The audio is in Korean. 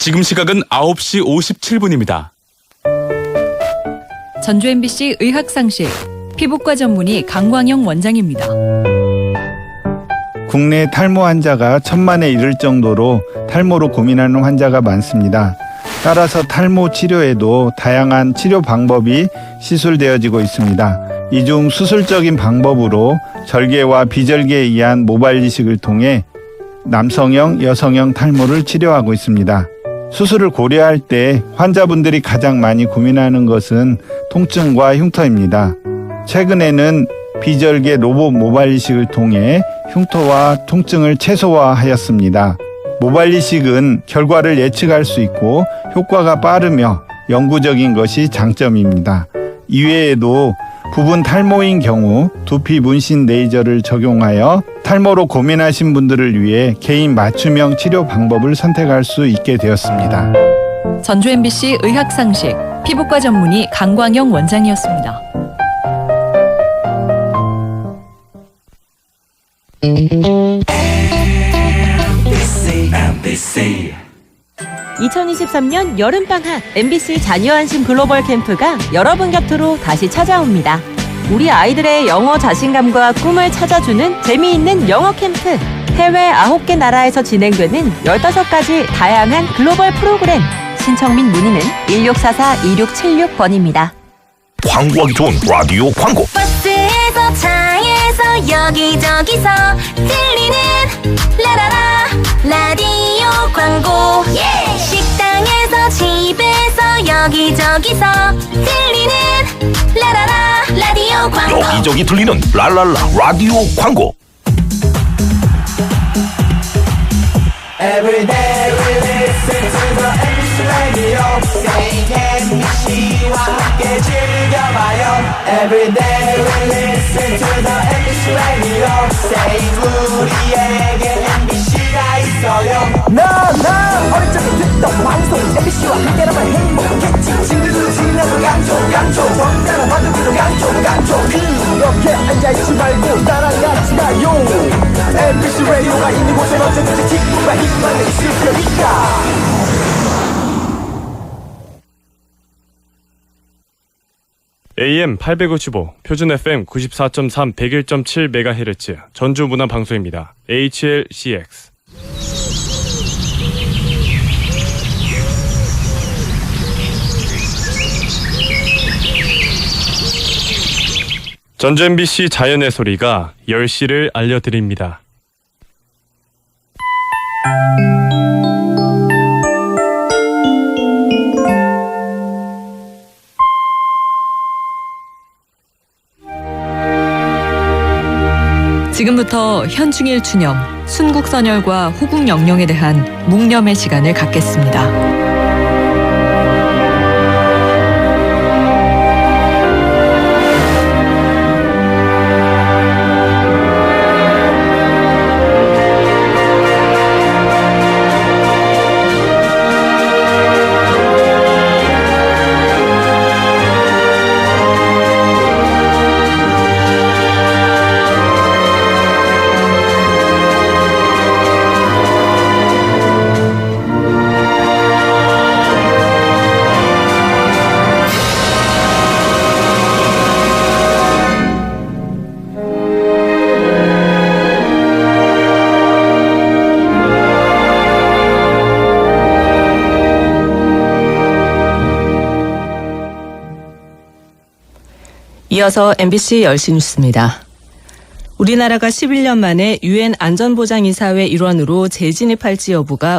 지금 시각은 9시 57분입니다. 전주 MBC 의학상실 피부과 전문의 강광영 원장입니다. 국내 탈모 환자가 천만에 이를 정도로 탈모로 고민하는 환자가 많습니다. 따라서 탈모 치료에도 다양한 치료 방법이 시술되어지고 있습니다. 이 중 수술적인 방법으로 절개와 비절개에 의한 모발 이식을 통해 남성형, 여성형 탈모를 치료하고 있습니다. 수술을 고려할 때 환자분들이 가장 많이 고민하는 것은 통증과 흉터입니다. 최근에는 비절개 로봇 모발 이식을 통해 흉터와 통증을 최소화하였습니다. 모발 이식은 결과를 예측할 수 있고 효과가 빠르며 영구적인 것이 장점입니다. 이외에도 부분 탈모인 경우 두피 문신 레이저를 적용하여 탈모로 고민하신 분들을 위해 개인 맞춤형 치료 방법을 선택할 수 있게 되었습니다. 전주 MBC 의학상실 피부과 전문의 강광영 원장이었습니다. 2023년 여름방학 MBC 자녀안심 글로벌 캠프가 여러분 곁으로 다시 찾아옵니다. 우리 아이들의 영어 자신감과 꿈을 찾아주는 재미있는 영어 캠프. 해외 9개 나라에서 진행되는 15가지 다양한 글로벌 프로그램. 신청 및 문의는 1644-2676번입니다. 광고하기 좋은 라디오 광고 버스에서 차에서 여기저기서 들리는 라라라 라디오 여기저기서 들리는 라라라 라디오 광고. 여기저기 들리는 랄랄라 라디오 광고. 나나 앉아있지 말고 가요 MBC 라디오가 있는 곳엔 언제든지 기쁨과 희망이 있을 테니까 AM 855, 표준 FM 94.3, 101.7MHz 전주 문화 방송입니다. HLCX. 전주 MBC 자연의 소리가 10시를 알려드립니다. 지금부터 현충일 추념, 순국선열과 호국영령에 대한 묵념의 시간을 갖겠습니다. 이어서 MBC 열시 뉴스입니다. 우리나라가 11년 만에 유엔 안전보장이사회 일원으로 재진입할지 여부가